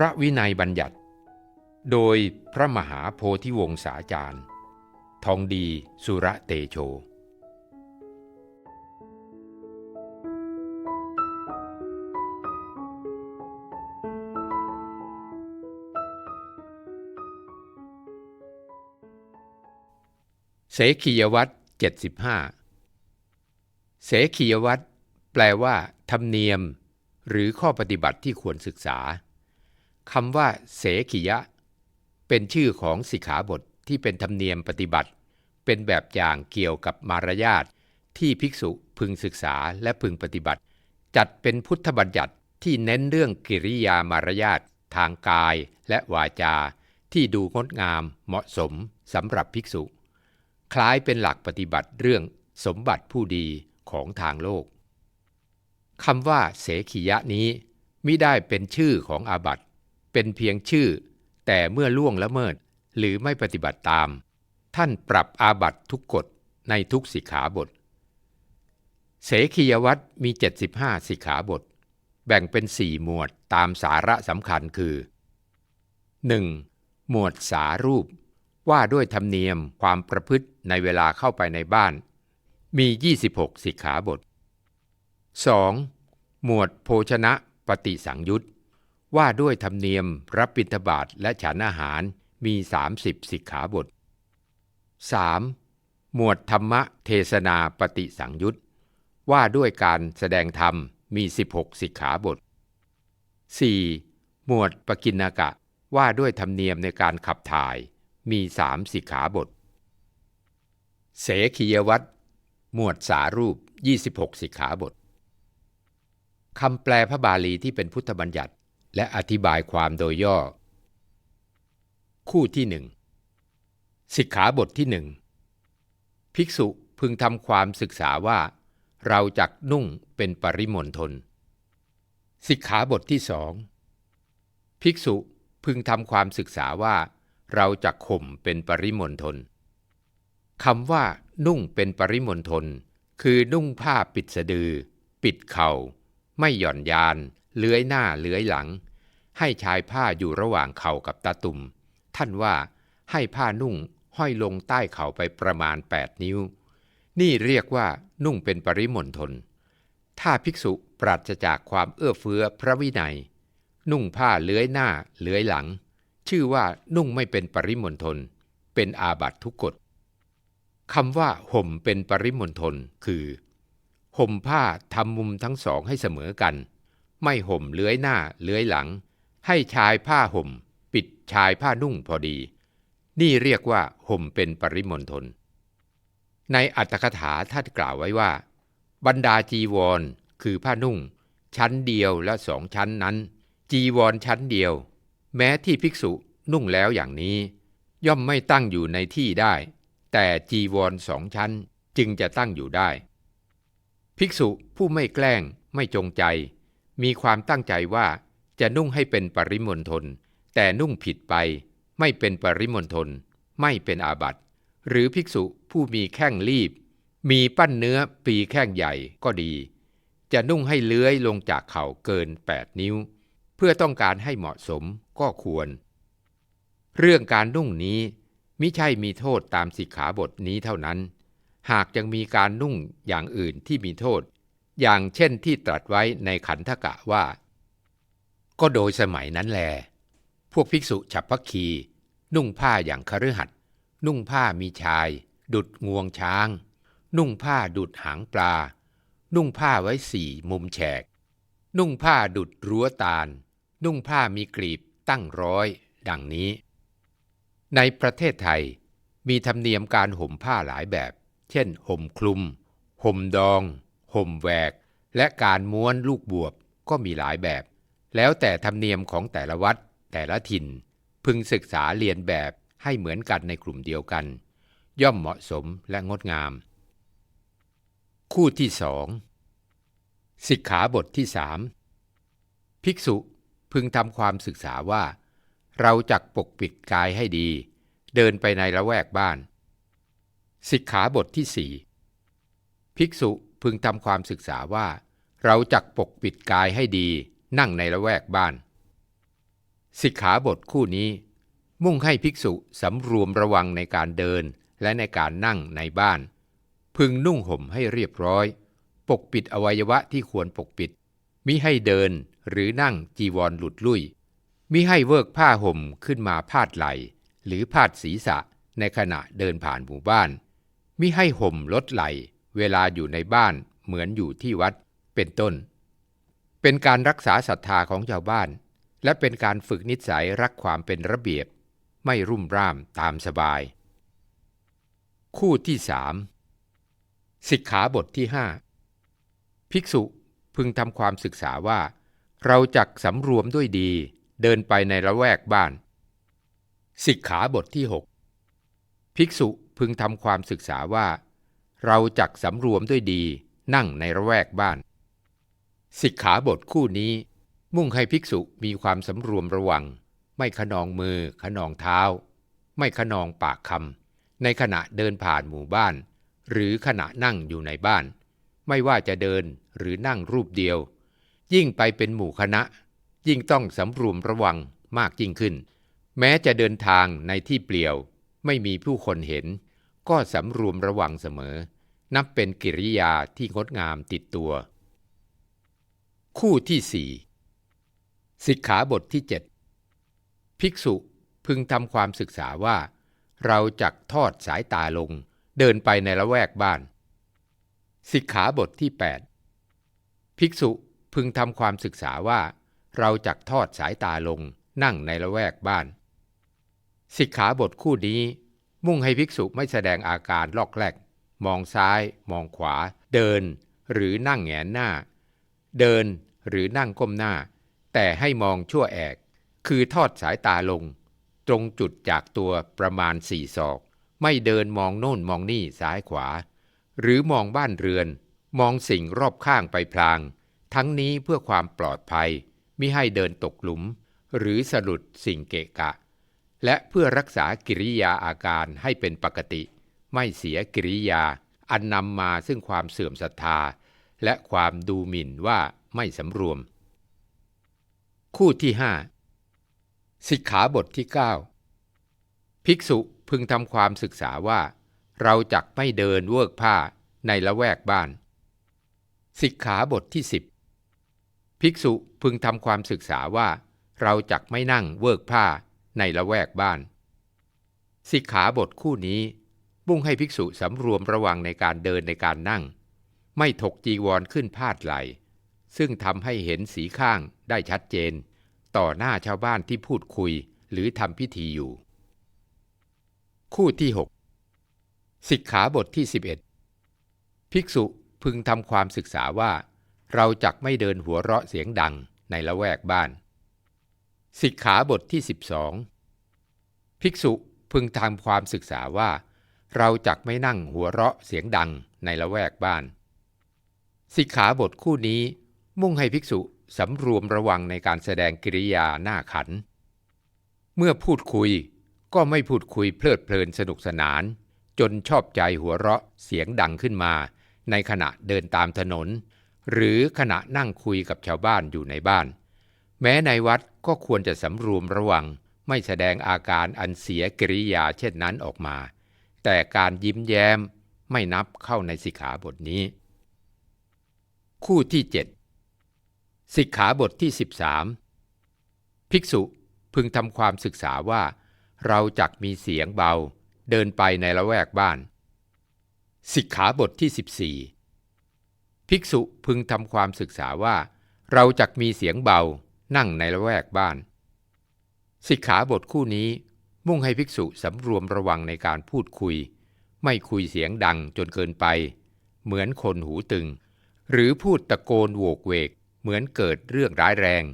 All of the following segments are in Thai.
ระวินัยบัญญัติ โดยพระมหาโพธิวงศาจารย์ ทองดีสุระเตโชเสขียวัตร75 เสขียวัตรแปลว่า ธรรมเนียม หรือข้อปฏิบัติที่ควรศึกษา คำว่าเสขียะ เป็นชื่อของสิกขาบทที่เป็นธรรมเนียมปฏิบัติ เป็นแบบอย่างเกี่ยวกับมารยาทที่ภิกษุพึงศึกษาและพึงปฏิบัติ จัดเป็นพุทธบัญญัติที่เน้นเรื่องกิริยามารยาททางกายและวาจา ที่ดูงดงามเหมาะสมสำหรับภิกษุ คล้ายเป็นหลักปฏิบัติเรื่องสมบัติผู้ดีของทางโลกคำว่าเสขียะนี้มิได้เป็นชื่อของอาบัติ เป็นเพียงชื่อ แต่เมื่อล่วงละเมิดหรือไม่ปฏิบัติตาม ท่านปรับอาบัตทุกกฎในทุกสิกขาบท เสขียวัตรมี 75 สิกขาบท แบ่งเป็นสี่หมวดตามสาระสำคัญคือ 1. หมวดสารูป ว่าด้วยธรรมเนียมความประพฤติในเวลาเข้าไปในบ้าน มี 26 สิกขาบท 2. หมวดโภชนะปฏิสังยุต ว่าด้วยธรรมเนียมรับบิณฑบาตและฉันอาหารมี 30 สิกขาบท 3. หมวดธรรมเทศนาปฏิสังยุตว่าด้วยการแสดงธรรมมี 16 สิกขาบท 4. หมวดปกินากะ ว่าด้วยธรรมเนียมในการขับถ่ายมีสามสิกขาบท เสขียวัตรหมวดสารูป 26 สิกขาบทคำแปลพระบาลีที่เป็นพุทธบัญญัติ และอธิบายความโดยย่อ คู่ที่หนึ่งสิกขาบทที่หนึ่งภิกษุพึงทำความศึกษาว่า เราจักนุ่งเป็นปริมณฑลสิกขาบทที่สองภิกษุพึงทำความศึกษาว่า เราจักข่มเป็นปริมณฑลคำว่า นุ่งเป็นปริมณฑลคือนุ่งผ้าปิดสะดือ ปิดเขา่า ไม่หย่อนยาน เลื้อยหน้าเลื้อยหลัง ให้ชายผ้าอยู่ระหว่างเข่ากับตาตุ่ม ท่านว่าให้ผ้านุ่งห้อยลงใต้เข่าไปประมาณ 8 นิ้ว นี่เรียกว่านุ่งเป็นปริมณฑลถ้าภิกษุปราศจากความเอื้อเฟื้อพระวินัย นุ่งผ้าเลื้อยหน้าเลื้อยหลัง ชื่อว่านุ่งไม่เป็นปริมณฑลเป็นอาบัตทุกกฎคำว่าห่มเป็นปริมณฑลคือ ห่มผ้าทำมุมทั้งสองให้เสมอกัน ไม่ห่มเลื้อยหน้าเลื้อยหลัง ให้ชายผ้าห่ม ปิดชายผ้านุ่งพอดี นี่เรียกว่าห่มเป็นปริมณฑลในอัตถกถาท่านกล่าวไว้ว่า บรรดาจีวรคือผ้านุ่ง ชั้นเดียวและสองชั้นนั้น จีวรชั้นเดียว แม้ที่ภิกษุนุ่งแล้วอย่างนี้ ย่อมไม่ตั้งอยู่ในที่ได้ แต่จีวรสองชั้นจึงจะตั้งอยู่ได้ ภิกษุผู้ไม่แกล้งไม่จงใจ มีความตั้งใจว่าจะนุ่งให้เป็นปริมณฑลแต่นุ่งผิดไป ไม่เป็นปริมณฑลไม่เป็นอาบัติ หรือภิกษุผู้มีแข้งรีบ มีปั้นเนื้อปีแข้งใหญ่ก็ดี จะนุ่งให้เลื้อยลงจากเข่าเกิน 8 นิ้ว เพื่อต้องการให้เหมาะสมก็ควร เรื่องการนุ่งนี้มิใช่มีโทษตามสิกขาบทนี้เท่านั้น หากยังมีการนุ่งอย่างอื่นที่มีโทษ อย่างเช่นที่ตรัสไว้ในขันธกะว่า ก็โดยสมัยนั้นแล พวกภิกษุฉับพักคี นุ่งผ้าอย่างคฤหัสถ์นุ่งผ้ามีชาย ดุดงวงช้าง นุ่งผ้าดุดหางปลา นุ่งผ้าไว้สี่มุมแฉก นุ่งผ้าดุดรั้วตาล นุ่งผ้ามีกลีบตั้งร้อย ดังนี้ ในประเทศไทยมีธรรมเนียมการห่มผ้าหลายแบบ เช่น ห่มคลุม ห่มดอง ห่มแหวก และการม้วนลูกบวบก็มีหลายแบบ แล้วแต่ธรรมเนียมของแต่ละวัดแต่ละถิ่น พึงศึกษาเรียนแบบให้เหมือนกันในกลุ่มเดียวกัน ย่อมเหมาะสมและงดงาม คู่ที่สองสิกขาบทที่สามภิกษุพึงทำความศึกษาว่า เราจักปกปิดกายให้ดี เดินไปในละแวกบ้าน สิกขาบทที่สี่ภิกษุ พึงทำความศึกษาว่า เราจักปกปิดกายให้ดีนั่งในละแวกบ้าน สิกขาบทคู่นี้ มุ่งให้ภิกษุสำรวมระวังในการเดินและในการนั่งในบ้าน พึงนุ่งห่มให้เรียบร้อย ปกปิดอวัยวะที่ควรปกปิด มิให้เดินหรือนั่งจีวรหลุดลุ่ย มิให้เวิกผ้าห่มขึ้นมาพาดไหล หรือพาดศีรษะในขณะเดินผ่านหมู่บ้านมิให้ห่มลดไหล เวลาอยู่ในบ้านเหมือนอยู่ที่วัดเป็นต้น เป็นการรักษาศรัทธาของชาวบ้าน และเป็นการฝึกนิสัยรักความเป็นระเบียบ ไม่รุ่มร่ามตามสบาย คู่ที่สามสิกขาบทที่ห้าภิกษุพึงทำความศึกษาว่า เราจักสำรวมด้วยดี เดินไปในละแวกบ้าน สิกขาบทที่หกภิกษุพึงทำความศึกษาว่า เราจักสำรวมด้วยดีนั่งในละแวกบ้าน สิกขาบทคู่นี้ มุ่งให้ภิกษุมีความสำรวมระวัง ไม่ขนองมือขนองเท้า ไม่ขนองปากคำในขณะเดินผ่านหมู่บ้าน หรือขณะนั่งอยู่ในบ้าน ไม่ว่าจะเดินหรือนั่งรูปเดียว ยิ่งไปเป็นหมู่คณะ ยิ่งต้องสำรวมระวังมากยิ่งขึ้น แม้จะเดินทางในที่เปลี่ยว ไม่มีผู้คนเห็น ก็สำรวมระวังเสมอ นับเป็นกิริยาที่งดงามติดตัว คู่ที่สี่สิกขาบทที่ 7 ภิกษุพึงทำความศึกษาว่า เราจักทอดสายตาลง เดินไปในละแวกบ้าน สิกขาบทที่ 8 ภิกษุพึงทำความศึกษาว่า เราจักทอดสายตาลงนั่งในละแวกบ้าน สิกขาบทคู่นี้ มุ่งให้ภิกษุไม่แสดงอาการลอกแลก มองซ้าย มองขวา เดิน หรือนั่งแงนหน้า เดินหรือนั่งก้มหน้า แต่ให้มองชั่วแอก คือทอดสายตาลง ตรงจุดจากตัวประมาณสี่ศอก ไม่เดินมองโน่นมองนี่ซ้ายขวา หรือมองบ้านเรือน มองสิ่งรอบข้างไปพลาง ทั้งนี้เพื่อความปลอดภัย มิให้เดินตกหลุม หรือสะดุดสิ่งเกะกะ และเพื่อรักษากิริยาอาการให้เป็นปกติ ไม่เสียกิริยา อันนำมาซึ่งความเสื่อมศรัทธา และความดูหมิ่นว่าไม่สำรวม คู่ที่ห้าสิกขาบทที่ 9 ภิกษุพึงทำความศึกษาว่า เราจักไม่เดินเวิกผ้าในละแวกบ้าน สิกขาบทที่ 10 ภิกษุพึงทำความศึกษาว่า เราจักไม่นั่งเวิกผ้า ในละแวกบ้าน สิกขาบทคู่นี้มุ่งให้ภิกษุสำรวมระวังในการเดินในการนั่ง ไม่ถกจีวรขึ้นพาดไหล ซึ่งทำให้เห็นสีข้างได้ชัดเจน ต่อหน้าชาวบ้านที่พูดคุยหรือทำพิธีอยู่ คู่ที่ 6 สิกขาบทที่ 11 ภิกษุพึงทำความศึกษาว่า เราจักไม่เดินหัวเราะเสียงดังในละแวกบ้าน สิกขาบทที่ 12 ภิกษุพึงทำความศึกษาว่า เราจักไม่นั่งหัวเราะเสียงดังในละแวกบ้าน สิกขาบทคู่นี้มุ่งให้ภิกษุสำรวมระวังในการแสดงกิริยาหน้าขัน เมื่อพูดคุยก็ไม่พูดคุยเพลิดเพลินสนุกสนาน จนชอบใจหัวเราะเสียงดังขึ้นมา ในขณะเดินตามถนน หรือขณะนั่งคุยกับชาวบ้านอยู่ในบ้าน แม้ในวัด ก็ควรจะสำรวมระวัง ไม่แสดงอาการอันเสียกิริยาเช่นนั้นออกมา แต่การยิ้มแย้มไม่นับเข้าในสิกขาบทนี้ คู่ที่ 7 สิกขาบทที่ 13 ภิกษุพึงทำความศึกษาว่า เราจักมีเสียงเบา เดินไปในละแวกบ้าน สิกขาบทที่ 14 ภิกษุพึงทำความศึกษาว่า เราจักมีเสียงเบา นั่งในละแวกบ้าน สิกขาบทคู่นี้มุ่งให้ภิกษุสำรวมระวังในการพูดคุย ไม่คุยเสียงดังจนเกินไป เหมือนคนหูตึง หรือพูดตะโกนโวกเวก เหมือนเกิดเรื่องร้ายแรง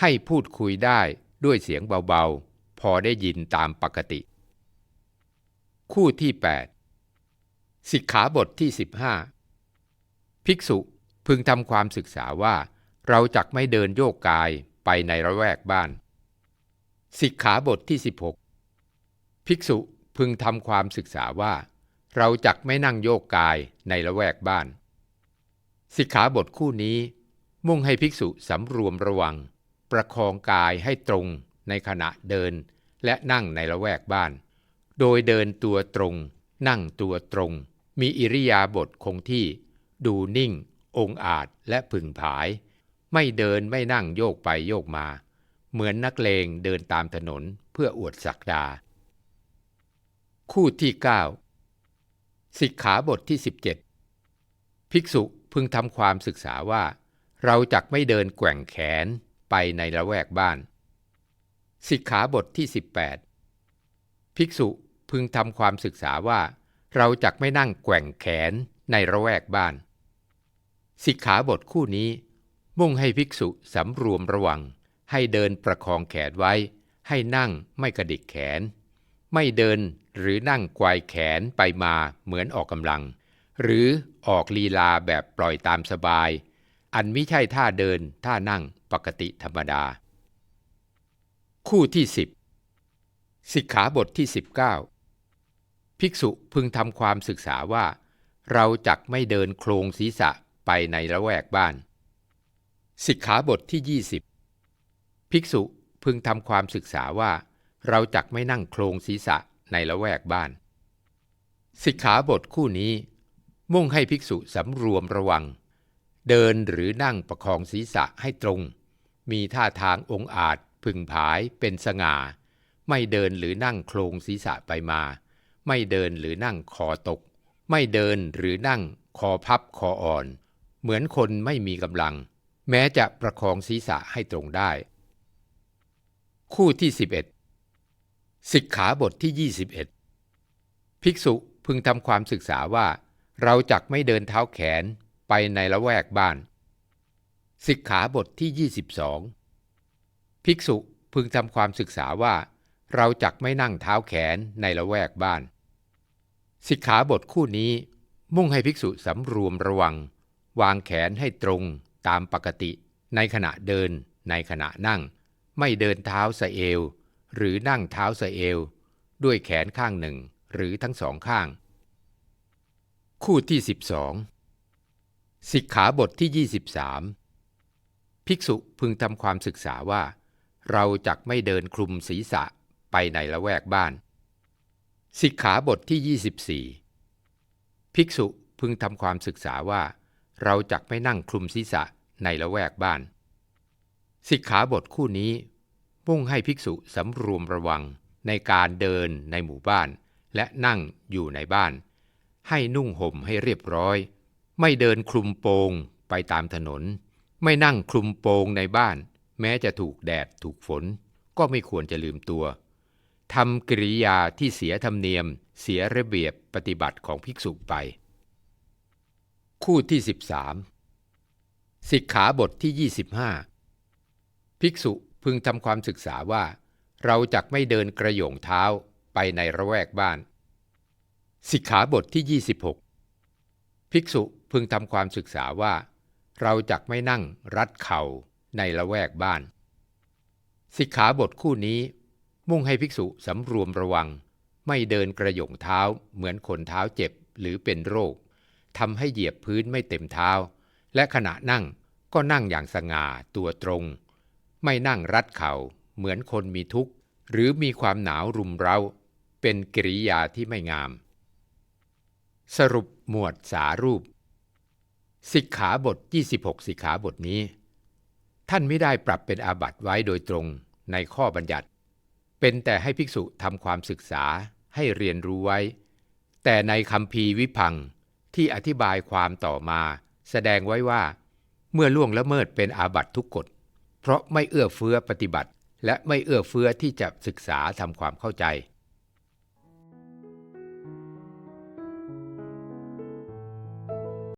ให้พูดคุยได้ด้วยเสียงเบาๆ พอได้ยินตามปกติ คู่ที่ 8 สิกขาบทที่ 15 ภิกษุพึงทำความศึกษาว่าเราจักไม่เดินโยกกาย ไปในระแวกบ้าน สิกขาบทที่ 16 ภิกษุพึงทำความศึกษาว่า เราจักไม่นั่งโยกกายในละแวกบ้าน สิกขาบทคู่นี้ มุ่งให้ภิกษุสำรวมระวัง ประคองกายให้ตรงในขณะเดินและนั่งในละแวกบ้าน โดยเดินตัวตรง นั่งตัวตรง มีอิริยาบถคงที่ ดูนิ่ง องอาจและผึ่งผาย ไม่เดินไม่นั่งโยกไปโยกมา เหมือนนักเลงเดินตามถนนเพื่ออวดศักดา คู่ที่ 9 สิกขาบทที่ 17 ภิกษุพึงทำความศึกษาว่า เราจักไม่เดินแกว่งแขนไปในละแวกบ้าน สิกขาบทที่ 18 ภิกษุพึงทำความศึกษาว่า เราจักไม่นั่งแกว่งแขนในละแวกบ้าน สิกขาบทคู่นี้ มุ่งให้ภิกษุสำรวมระวัง ให้เดินประคองแขนไว้ ให้นั่งไม่กระดิกแขน ไม่เดินหรือนั่งไกวแขนไปมาเหมือนออกกำลัง หรือออกลีลาแบบปล่อยตามสบาย อันไม่ใช่ท่าเดินท่านั่งปกติธรรมดา คู่ที่ 10 สิกขาบทที่ 19 ภิกษุพึงทำความศึกษาว่า เราจักไม่เดินโครงศีรษะไปในละแวกบ้าน สิกขาบทที่ 20 ภิกษุพึงทำความศึกษาว่า เราจักไม่นั่งโครงศีรษะในละแวกบ้าน สิกขาบทคู่นี้ มุ่งให้ภิกษุสำรวมระวัง เดินหรือนั่งประคองศีรษะให้ตรง มีท่าทางองอาจพึงผายเป็นสง่า ไม่เดินหรือนั่งโครงศีรษะไปมา ไม่เดินหรือนั่งคอตก ไม่เดินหรือนั่งคอพับคออ่อน เหมือนคนไม่มีกำลัง แม้จะประคองศีรษะให้ตรงได้ คู่ที่ 11 สิกขาบทที่ 21 ภิกษุพึงทำความศึกษาว่า เราจักไม่เดินเท้าแขนไปในละแวกบ้าน สิกขาบทที่ 22 ภิกษุพึงทำความศึกษาว่า เราจักไม่นั่งเท้าแขนในละแวกบ้าน สิกขาบทคู่นี้มุ่งให้ภิกษุสำรวมระวัง วางแขนให้ตรง ตามปกติในขณะเดินในขณะนั่ง ไม่เดินเท้าสะเอว หรือนั่งเท้าสะเอว ด้วยแขนข้างหนึ่งหรือทั้งสองข้าง คู่ที่ 12 สิกขาบทที่ 23 ภิกษุพึงทำความศึกษาว่า เราจักไม่เดินคลุมศีรษะไปในละแวกบ้าน สิกขาบทที่ 24 ภิกษุพึงทำความศึกษาว่า เราจักไม่นั่งคลุมศีรษะในละแวกบ้าน สิกขาบทคู่นี้ มุ่งให้ภิกษุสำรวมระวังในการเดินในหมู่บ้าน และนั่งอยู่ในบ้าน ให้นุ่งห่มให้เรียบร้อย ไม่เดินคลุมโปงไปตามถนน ไม่นั่งคลุมโปงในบ้าน แม้จะถูกแดดถูกฝน ก็ไม่ควรจะลืมตัวทำกิริยาที่เสียธรรมเนียม เสียระเบียบปฏิบัติของภิกษุไป คู่ที่ 13สิกขาบทที่ 25 ภิกษุพึงทำความศึกษาว่า เราจักไม่เดินกระโยงเท้าไปในระแวกบ้าน สิกขาบทที่ 26 ภิกษุพึงทำความศึกษาว่า เราจักไม่นั่งรัดเข่าในละแวกบ้าน สิกขาบทคู่นี้ มุ่งให้ภิกษุสำรวมระวัง ไม่เดินกระโยงเท้าเหมือนคนเท้าเจ็บหรือเป็นโรค ทำให้เหยียบพื้นไม่เต็มเท้า และขณะนั่งก็นั่งอย่างสง่าตัวตรง ไม่นั่งรัดเข่าเหมือนคนมีทุกข์ หรือมีความหนาวรุมเร้า เป็นกิริยาที่ไม่งาม สรุปหมวดสารูป สิกขาบท 26 สิกขาบทนี้ ท่านไม่ได้ปรับเป็นอาบัติไว้โดยตรงในข้อบัญญัติ เป็นแต่ให้ภิกษุทำความศึกษาให้เรียนรู้ไว้ แต่ในคำพีวิพัง ที่อธิบายความต่อมาแสดงไว้ว่า เมื่อล่วงละเมิดเป็นอาบัติทุกกฎ เพราะไม่เอื้อเฟื้อปฏิบัติ และไม่เอื้อเฟื้อที่จะศึกษาทำความเข้าใจ